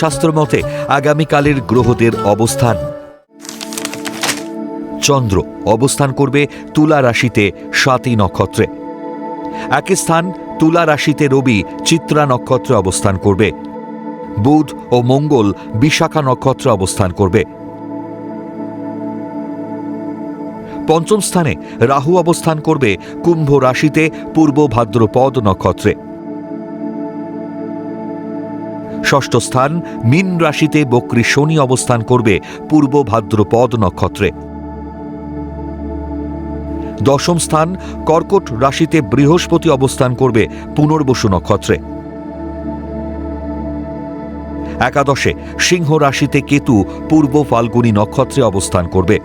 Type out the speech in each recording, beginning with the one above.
শাস্ত্র মতে, আগামীকালের গ্রহদের অবস্থান। চন্দ্র অবস্থান করবে তুলা রাশিতে সাতই নক্ষত্রে। একই স্থান, তুলা রাশিতে রবি চিত্রা নক্ষত্রে অবস্থান করবে। বুধ ও মঙ্গল বিশাখা নক্ষত্রে অবস্থান করবে। পঞ্চম স্থানে রাহু অবস্থান করবে কুম্ভ রাশিতে পূর্ব ভাদ্রপদ নক্ষত্রে। ষষ্ঠ স্থান মীন রাশিতে বক্রী শনি অবস্থান করবে পূর্ব ভাদ্রপদ নক্ষত্রে। দশম স্থান কর্কট রাশিতে বৃহস্পতি অবস্থান করবে পুনর্বসু নক্ষত্রে। একাদশে সিংহ রাশিতে কেতু পূর্ব ফাল্গুনী নক্ষত্রে অবস্থান করবে।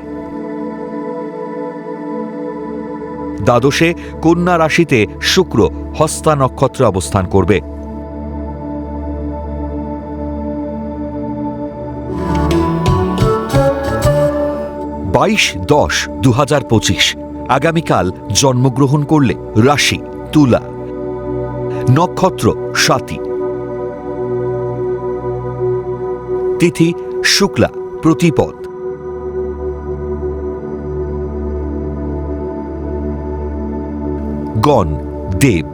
দ্বাদশে কন্যা রাশিতে শুক্র হস্তা নক্ষত্রে অবস্থান করবে। বাইশ দশ দু হাজার পঁচিশ। আগামীকাল জন্মগ্রহণ করলে রাশি, তুলা। নক্ষত্র সাতী তিথি, শুক্লা, প্রতিপদ। গণ, দেব।